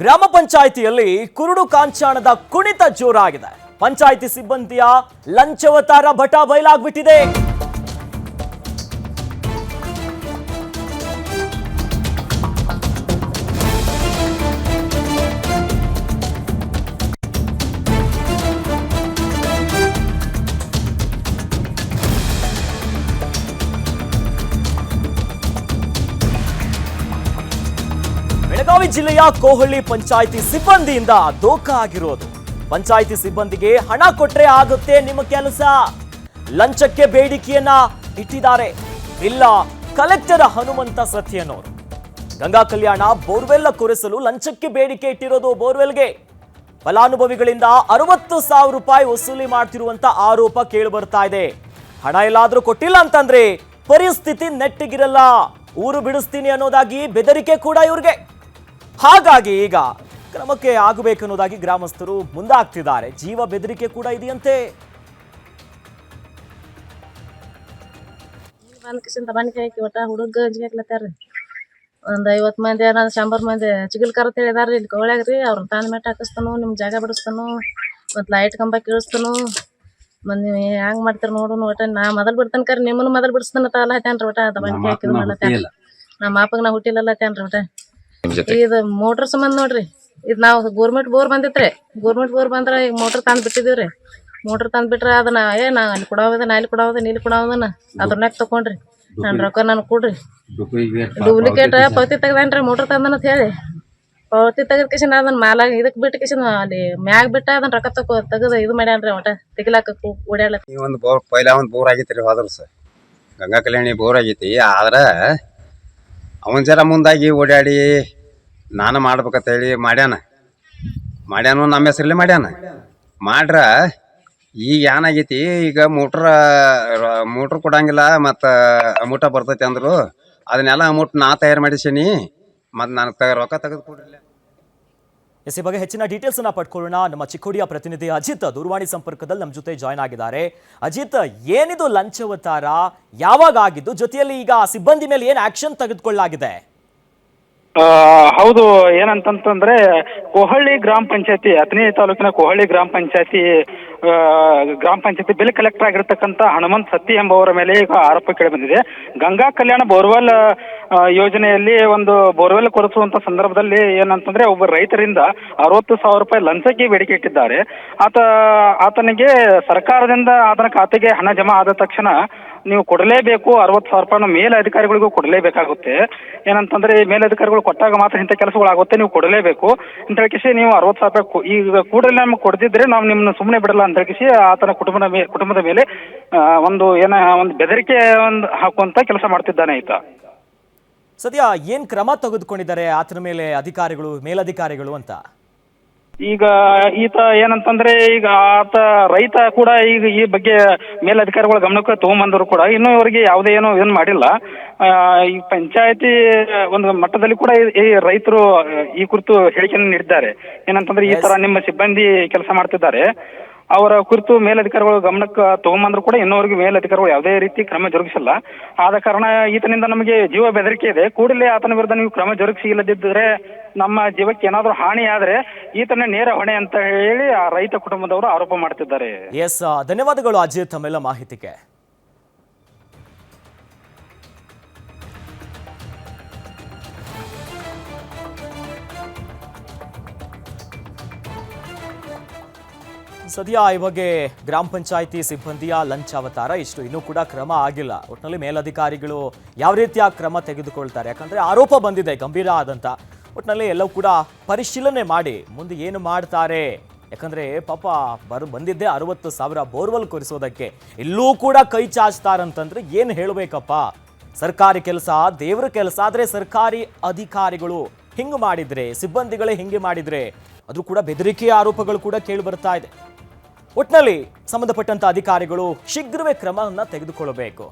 ಗ್ರಾಮ ಪಂಚಾಯಿತಿಯಲ್ಲಿ ಕುರುಡು ಕಾಂಚಾಣದ ಕುಣಿತ ಜೋರಾಗಿದೆ. ಪಂಚಾಯಿತಿ ಸಿಬ್ಬಂದಿಯ ಲಂಚವತಾರ ಭಟ ಬಯಲಾಗ್ಬಿಟ್ಟಿದೆ. ಬೆಳಗಾವಿ ಜಿಲ್ಲೆಯ ಕೋಹಳ್ಳಿ ಪಂಚಾಯಿತಿ ಸಿಬ್ಬಂದಿಯಿಂದ ದೋಖ ಆಗಿರೋದು. ಪಂಚಾಯಿತಿ ಸಿಬ್ಬಂದಿಗೆ ಹಣ ಕೊಟ್ರೆ ಆಗುತ್ತೆ ನಿಮ್ಮ ಕೆಲಸ. ಲಂಚಕ್ಕೆ ಬೇಡಿಕೆಯನ್ನ ಇಟ್ಟಿದ್ದಾರೆ. ಇಲ್ಲ, ಕಲೆಕ್ಟರ್ ಹನುಮಂತ ಸತ್ಯನವರು ಗಂಗಾ ಕಲ್ಯಾಣ ಬೋರ್ವೆಲ್ ಕೊರೆಸಲು ಲಂಚಕ್ಕೆ ಬೇಡಿಕೆ ಇಟ್ಟಿರೋದು ಬೋರ್ವೆಲ್ಗೆ. ಫಲಾನುಭವಿಗಳಿಂದ ಅರವತ್ತು ಸಾವಿರ ರೂಪಾಯಿ ವಸೂಲಿ ಮಾಡ್ತಿರುವಂತ ಆರೋಪ ಕೇಳಿ ಬರ್ತಾ ಇದೆ. ಹಣ ಎಲ್ಲಾದರೂ ಕೊಟ್ಟಿಲ್ಲ ಅಂತಂದ್ರೆ ಪರಿಸ್ಥಿತಿ ನೆಟ್ಟಿಗಿರಲ್ಲ. ಊರು ಬಿಡಿಸ್ತೀನಿ ಅನ್ನೋದಾಗಿ ಬೆದರಿಕೆ ಕೂಡ ಇವ್ರಿಗೆ. ಹಾಗಾಗಿ ಈಗ ಕ್ರಮಕ್ಕೆ ಆಗಬೇಕನ್ನೋದಾಗಿ ಗ್ರಾಮಸ್ಥರು ಮುಂದಾಗ್ತಿದ್ದಾರೆ. ಜೀವ ಬೆದರಿಕೆ ಕೂಡ ಇದೆಯಂತೆ. ಬಂದ್ ಹಾಕಿ ಒಟ್ಟ ಹುಡುಗ ಅಂಜಿಗೆ ಹಾಕ್ಲತ್ತಾರ್ರಿ ಒಂದ್ ಐವತ್ ಮಂದಿ ಏನಾದ್ರು ಶಂಬರ್ ಮಂದಿ ಚಿಗಿಲ್ಕರ್ ಹೇಳಿದಾರ ಇಲ್ಲಿ ಕೋಳ್ಯಾಗ ರೀ ಅವ್ರ ತಾನ ಮೆಟ್ ಹಾಕಿಸ್ತಾನು ನಿಮ್ ಜಾಗ ಬಿಡಿಸ್ತಾನು ಮತ್ ಲೈಟ್ ಕಂಬ ಕೀಳಿಸ್ತಾನು. ಮತ್ ನೀವ್ ಹೆಂಗ್ ಮಾಡ್ತಾರ ನೋಡು ಒಟ್ಟ ನಾ ಮೊದಲ್ ಬಿಡ್ತಾನ ಕರ್ ನಿಮ್ಮನ್ನು ಮೊದಲ್ ಬಿಡಿಸ್ತಾನ ಅಲ್ಲ ಹತ್ಯಾನ್ರಿ ಒಟ್ಟ ಅದ ಬಂದ್ ಹಾಕಿದ್ ನಮ್ಮ ಮಾಪಗ್ ನಾ ಹುಟ್ಟಿಲ್ಲ ಹತ್ಯಾನ್ರಿ ಒಟ್ಟ. ಇದು ಮೋಟರ್ ಸಂಬಂಧ ನೋಡ್ರಿ. ಇದು ನಾವು ಗೋರ್ಮೆಂಟ್ ಬೋರ್ ಬಂದಿತ್ರಿ. ಗೋರ್ಮೆಂಟ್ ಬೋರ್ ಬಂದ್ರ ಈಗ ಮೋಟರ್ ತಂದ್ ಬಿಟ್ಟಿದೀವ್ರಿ. ಮೋಟರ್ ತಂದ್ ಬಿಟ್ರ ಅದನ್ನ ಏ ನಾ ಅಲ್ಲಿ ಕೊಡೋದ ನಾ ಇಲ್ಲಿ ಕೊಡೋದ ನೀಲಿ ಕೊಡೋದನ್ನ ಅದ್ರನ್ಯಾಗ ತಕೊಂಡ್ರಿ. ನನ್ ರೊಕ್ಕ ನನ್ ಕೊಡ್ರಿ. ಡೂಪ್ಲಿಕೇಟ್ ಪಾವತಿ ತೆಗ್ದಾನ್ರಿ ಮೋಟರ್ ತಂದನ ಅಂತ ಹೇಳಿ. ಪಾವತಿ ತೆಗದ್ ಕಿಶನ್ ಅದನ್ನ ಮಾಲಾಗ ಇದಕ್ ಬಿಟ್ಟು ಕಿಶನ್ ಅಲ್ಲಿ ಮ್ಯಾಗ ಬಿಟ್ಟ ಅದನ್ನ ರೊಕ್ಕ ತಕ ತೆಗದ ಇದು ಮಾಡ್ಯಾನ್ರಿ ಒಟ ತೆಗಿಲಾಕ ಓಡ್ಯಾಳ ಈ ಒಂದು ಬೋರ್ ಪೈಲ ಒಂದು ಬೋರ್ ಆಗಿತ್ರಿ ಹೋದ್ರ ಹೋದ ಗಂಗಾ ಕಲ್ಯಾಣಿ ಬೋರ್ ಆಗೈತಿ. ಆದ್ರೆ ಅವನ್ ಜರ ಮುಂದಾಗಿ ಓಡಾಡಿ ನಾನು ಮಾಡ್ಬೇಕಂತ ಹೇಳಿ ಮಾಡ್ಯಾನ. ಮಾಡ್ಯಾನು ನಮ್ಮ ಹೆಸರಲ್ಲಿ ಮಾಡ್ಯಾನ. ಮಾಡ್ರ ಈಗ ಏನಾಗೈತಿ ಈಗ ಮೋಟ್ರ ಮೋಟ್ರ್ ಕೊಡಂಗಿಲ್ಲ ಮತ್ತು ಅಮೂಟ ಬರ್ತೈತಿ ಅಂದ್ರು ಅದನ್ನೆಲ್ಲ ಅಮೌಂಟ್ ನಾ ತಯಾರು ಮಾಡಿಸೀನಿ ಮತ್ತು ನಾನು ತ ರೊಕ್ಕ ತೆಗೆದು ಕೊಡ್ರಿಲ್ಲ ಎಸ್ ಈ ಬಗ್ಗೆ ಹೆಚ್ಚಿನ ಡೀಟೇಲ್ಸ್ ಅನ್ನ ಪಡ್ಕೊಳ್ಳೋಣ. ನಮ್ಮ ಚಿಕ್ಕೋಡಿಯ ಪ್ರತಿನಿಧಿ ಅಜಿತ್ ದೂರವಾಣಿ ಸಂಪರ್ಕದಲ್ಲಿ ನಮ್ಮ ಜೊತೆ ಜಾಯ್ನ್ ಆಗಿದ್ದಾರೆ. ಅಜಿತ್ ಏನಿದು ಲಂಚವತಾರ ಯಾವಾಗ ಆಗಿದ್ದು? ಜೊತೆಯಲ್ಲಿ ಈಗ ಸಿಬ್ಬಂದಿ ಮೇಲೆ ಏನು ಆಕ್ಷನ್ ತೆಗೆದುಕೊಳ್ಳಲಾಗಿದೆ? ಆ, ಹೌದು ಏನಂತಂತಂದ್ರೆ ಕೊಹಳ್ಳಿ ಗ್ರಾಮ ಪಂಚಾಯತಿ ಹತ್ತನೇ ತಾಲೂಕಿನ ಕೊಹಳ್ಳಿ ಗ್ರಾಮ ಪಂಚಾಯತಿ ಗ್ರಾಮ ಪಂಚಾಯತಿ ಬಿಲ್ ಕಲೆಕ್ಟರ್ ಆಗಿರತಕ್ಕಂತ ಹನುಮಂತ್ ಸತ್ತಿ ಎಂಬುವರ ಮೇಲೆ ಈಗ ಆರೋಪ ಕೇಳಿ ಬಂದಿದೆ. ಗಂಗಾ ಕಲ್ಯಾಣ ಬೋರ್ವೆಲ್ ಯೋಜನೆಯಲ್ಲಿ ಒಂದು ಬೋರ್ವೆಲ್ ಕೊರೆಸುವಂತ ಸಂದರ್ಭದಲ್ಲಿ ಏನಂತಂದ್ರೆ ಒಬ್ಬ ರೈತರಿಂದ ಅರವತ್ತು ಸಾವಿರ ರೂಪಾಯಿ ಲಂಚಕ್ಕೆ ಬೇಡಿಕೆ ಇಟ್ಟಿದ್ದಾರೆ. ಆತ, ಆತನಿಗೆ ಸರ್ಕಾರದಿಂದ ಆತನ ಖಾತೆಗೆ ಹಣ ಜಮಾ ಆದ ತಕ್ಷಣ ನೀವು ಕೊಡಲೇಬೇಕು, ಅರವತ್ತು ಸಾವಿರ ರೂಪಾಯಿನ ಮೇಲಧಿಕಾರಿಗಳಿಗೂ ಕೊಡಲೇಬೇಕಾಗುತ್ತೆ. ಏನಂತಂದ್ರೆ ಈ ಮೇಲಧಿಕಾರಿಗಳು ಕೊಟ್ಟಾಗ ಮಾತ್ರ ಇಂಥ ಕೆಲಸಗಳಾಗುತ್ತೆ, ನೀವು ಕೊಡಲೇಬೇಕು. ಅಂತ ಹೇಳಿಕಿಸಿ ನೀವು ಅರವತ್ತು ಸಾವಿರ ರೂಪಾಯಿ ಈಗ ಕೂಡಲೇ ನಮ್ಗೆ ಕೊಡದಿದ್ರೆ ನಾವು ನಿಮ್ಮನ್ನ ಸುಮ್ಮನೆ ಬಿಡಲ್ಲ ಹೇಳಿಕಿಸಿ ಆತನ ಕುಟುಂಬದ ಮೇ ಕುಟುಂಬದ ಮೇಲೆ ಒಂದು ಏನ ಒಂದು ಬೆದರಿಕೆ ಒಂದು ಹಾಕುವಂತ ಕೆಲಸ ಮಾಡ್ತಿದ್ದಾನೆ ಈತ. ಸದ್ಯ ಏನ್ ಕ್ರಮ ತೆಗೆದುಕೊಂಡಿದ್ದಾರೆ ಆತನ ಮೇಲೆ ಅಧಿಕಾರಿಗಳು ಮೇಲಧಿಕಾರಿಗಳು ಅಂತ? ಈಗ ಈತ ಏನಂತಂದ್ರೆ ಈಗ ಆತ ರೈತ ಕೂಡ ಈಗ ಈ ಬಗ್ಗೆ ಮೇಲಧಿಕಾರಿಗಳ ಗಮನಕ್ಕೆ ತಗೊಂಬಂದ್ರು ಕೂಡ ಇನ್ನೂ ಇವರಿಗೆ ಯಾವುದೇ ಏನೋ ಏನು ಮಾಡಿಲ್ಲ. ಆ, ಈ ಪಂಚಾಯತಿ ಒಂದು ಮಟ್ಟದಲ್ಲಿ ಕೂಡ ಈ- ಈ ರೈತರು ಈ ಕುರಿತು ಹೇಳಿಕೆಯನ್ನು ನೀಡಿದ್ದಾರೆ. ಏನಂತಂದ್ರೆ ಈ ತರ ನಿಮ್ಮ ಸಿಬ್ಬಂದಿ ಕೆಲಸ ಮಾಡ್ತಿದ್ದಾರೆ. ಅವರ ಕುರಿತು ಮೇಲಧಿಕಾರಿಗಳು ಗಮನಕ್ಕೆ ತಗೊಂಬಂದ್ರು ಕೂಡ ಇನ್ನೂವರೆಗೂ ಮೇಲಧಿಕಾರಿಗಳು ಯಾವುದೇ ರೀತಿ ಕ್ರಮ ಜರುಗಿಸಿಲ್ಲ. ಆದ ಕಾರಣ ಈತನಿಂದ ನಮಗೆ ಜೀವ ಬೆದರಿಕೆ ಇದೆ. ಕೂಡಲೇ ಆತನ ವಿರುದ್ಧ ನೀವು ಕ್ರಮ ಜರುಗಿಸಿಲ್ಲದಿದ್ದರೆ ನಮ್ಮ ಜೀವಕ್ಕೆ ಏನಾದರೂ ಹಾನಿ ಆದರೆ ಈತನ ನೇರ ಹೊಣೆ ಅಂತ ಹೇಳಿ ಆ ರೈತ ಕುಟುಂಬದವರು ಆರೋಪ ಮಾಡ್ತಿದ್ದಾರೆ. ಎಸ್ ಧನ್ಯವಾದಗಳು ಅಜಿತ್ ತಮ್ಮೆಲ್ಲ ಮಾಹಿತಿಗೆ. ಸದ್ಯ ಈ ಗ್ರಾಮ ಪಂಚಾಯಿತಿ ಸಿಬ್ಬಂದಿಯ ಲಂಚ್ ಅವತಾರ. ಇಷ್ಟು ಇನ್ನೂ ಕೂಡ ಕ್ರಮ ಆಗಿಲ್ಲ. ಒಟ್ಟಿನಲ್ಲಿ ಮೇಲಧಿಕಾರಿಗಳು ಯಾವ ರೀತಿಯ ಕ್ರಮ ತೆಗೆದುಕೊಳ್ತಾರೆ? ಯಾಕಂದ್ರೆ ಆರೋಪ ಬಂದಿದೆ, ಗಂಭೀರ ಆದಂತ. ಒಟ್ಟಿನಲ್ಲಿ ಎಲ್ಲವೂ ಕೂಡ ಪರಿಶೀಲನೆ ಮಾಡಿ ಮುಂದೆ ಏನು ಮಾಡ್ತಾರೆ? ಯಾಕಂದ್ರೆ ಪಾಪ ಬರ್, ಬಂದಿದ್ದೆ ಅರವತ್ತು ಸಾವಿರ ಬೋರ್ವೆಲ್ ಕೊರಿಸೋದಕ್ಕೆ. ಎಲ್ಲೂ ಕೂಡ ಕೈ ಚಾಚ್ತಾರಂತಂದ್ರೆ ಏನು ಹೇಳಬೇಕಪ್ಪ? ಸರ್ಕಾರಿ ಕೆಲಸ, ದೇವರ ಕೆಲಸ. ಆದ್ರೆ ಸರ್ಕಾರಿ ಅಧಿಕಾರಿಗಳು ಹಿಂಗೆ ಮಾಡಿದ್ರೆ, ಸಿಬ್ಬಂದಿಗಳೇ ಹಿಂಗೆ ಮಾಡಿದ್ರೆ, ಅದು ಕೂಡ ಬೆದರಿಕೆಯ ಆರೋಪಗಳು ಕೂಡ ಕೇಳಿ ಬರ್ತಾ ಇದೆ. ಒಟ್ನಲ್ಲಿ ಸಂಬಂಧಪಟ್ಟಂತ ಅಧಿಕಾರಿಗಳು ಶೀಘ್ರವೇ ಕ್ರಮವನ್ನು ತೆಗೆದುಕೊಳ್ಳಬೇಕು.